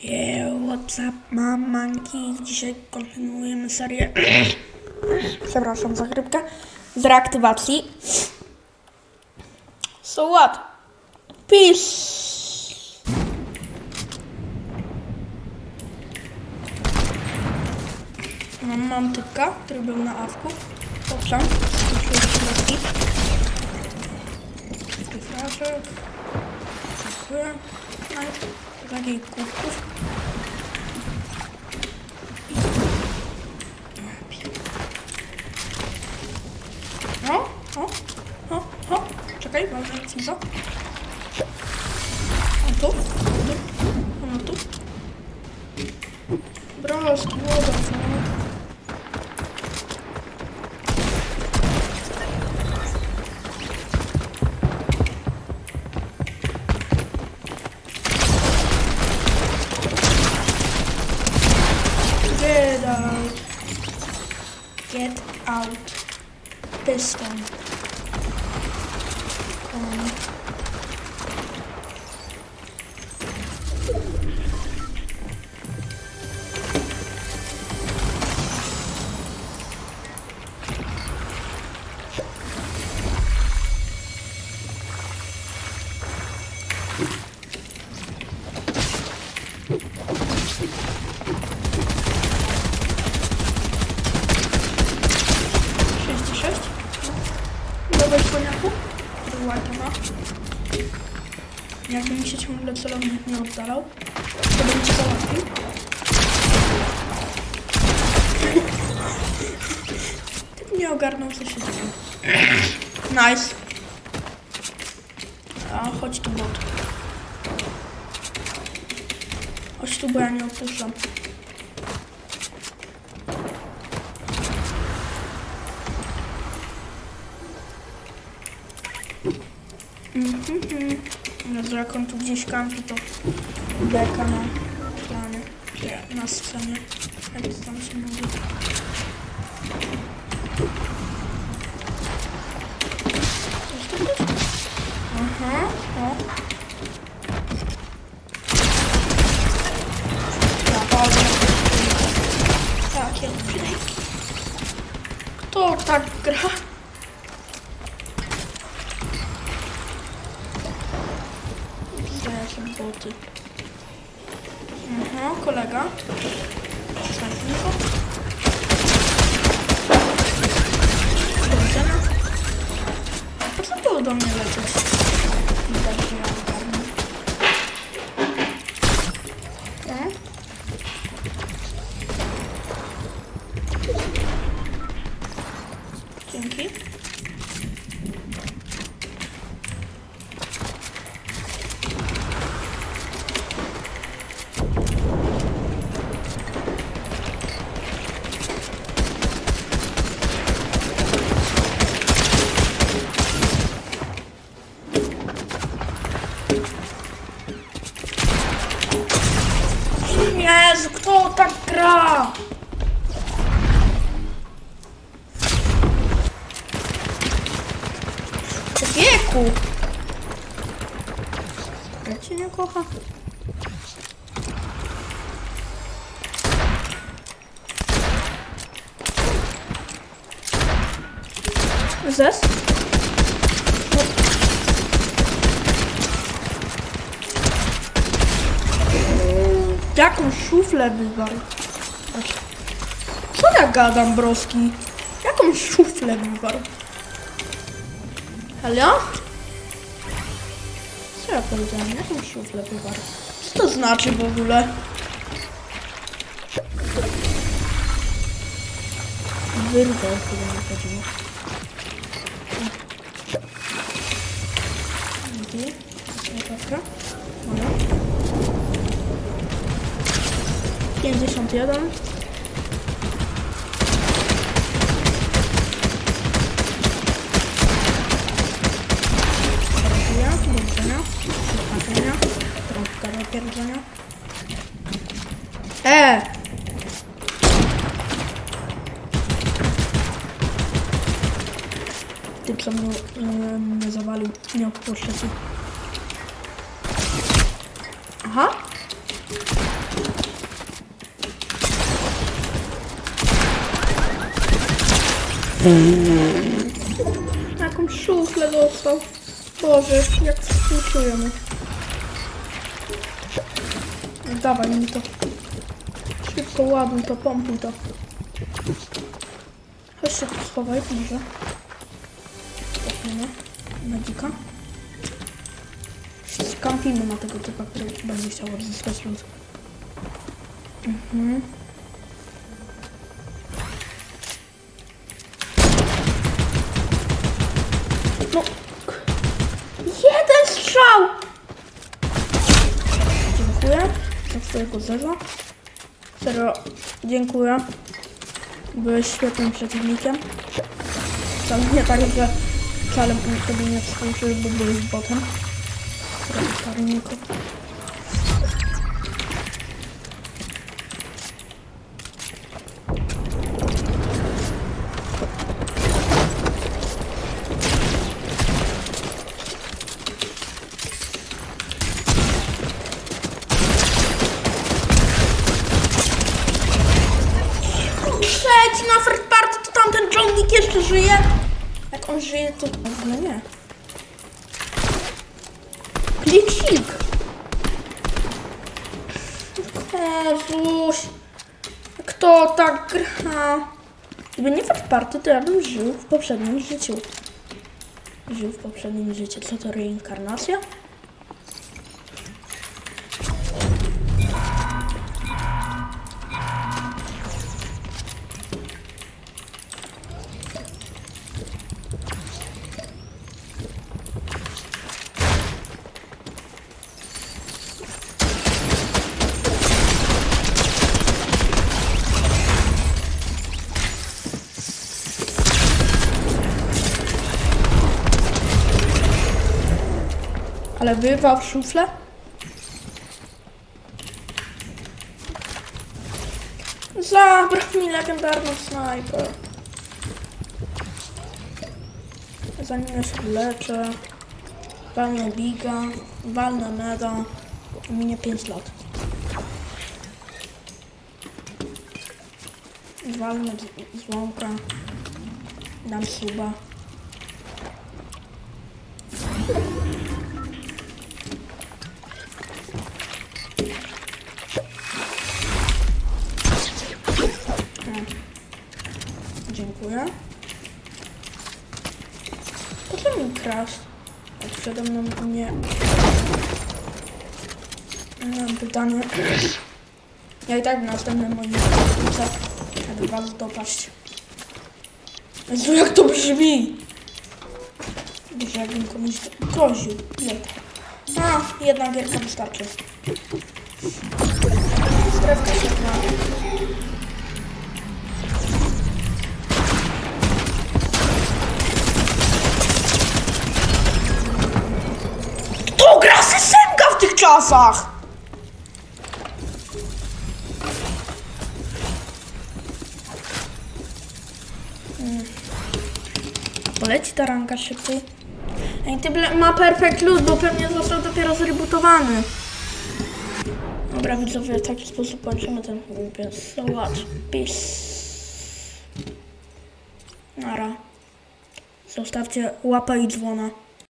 Yeah, what's up, mamanki? Dzisiaj kontynuujemy serię. Przepraszam za chrypkę. Z reaktywacji. So what? Peace. Mam, mam typka, który był na awku. Leki. Flaszek. Dziękuję. No, takiej kubków. O, o, o, o. Czekaj, mam? A tu? A tu? this one. Um, Ma. Jakby mi się ciągle celownik nie oddalał, to bym cię załatwił. Typ nie ogarnął, co się dzieje. Nice. A, chodź tu, bot. Chodź tu, bo ja nie opuszczam. Mhm. Jezu, jak on tu gdzieś kampi, to beka na nie, na scenie, jak to tam się mówi. Aha, o. Naprawdę. Takie odcinki. Kto tak gra? Do mnie lecieć? Widać, że ja ogarnę. E? Dzięki. Wieku! Ja cię nie kocha. Zes? Jaką szuflę wywarł? Co ja gadam, broski? Jaką szuflę wywarł? Halo? Co ja powiedziałem? Jaką szuflę wywarł? Co to znaczy w ogóle? Wyrwał chyba nie chodziło. Dzięki. Słuchawka. Moja. 51. widzenia. E! Typ za mnie zawalił, nie. Aha. Jaką szuflę dostał. Boże, jak współczujemy. Dawaj mi to. Szybko ładuj to, pompuj to. Chodź się tu schowaj, może. Stopnijmy. Magika. Skampimy na tego typa, który będzie chciał odzyskać lód. Mhm. Twojego zeza. Serio, dziękuję. Byłeś świetnym przeciwnikiem. Wcale nie tak, że wcale tobie nie współczuję, bo byłeś botem. Zrobię karniku. To ogóle nie. Klicik. Jezuś. Kto tak gra? Gdyby nie third party, to ja bym żył w poprzednim życiu. Żył w poprzednim życiu. Co to reinkarnacja? Ale wywał szuflę? Zabrał mi legendarną snajper. Zanim ja się leczę, walnę biga, walnę meda, minie 5 lat. Walnę z- złomka, dam suba. Dziękuję. Po co mi kraść? Jak przede mną nie... Mam pytania. Ja i tak w następnym moim odcinku będę was dopaść. Jezu, jak to brzmi! Boże, jakbym komuś groził. Nie. A, jedna gierka wystarczy. Strefka świetna. Mm. Poleci ta ranka szybciej. Ej, ty ma perfect loot, bo pewnie został dopiero zrebootowany. Dobra, widzowie, w taki sposób kończymy ten film, więc so what? Peace. Nara. Zostawcie łapę i dzwona.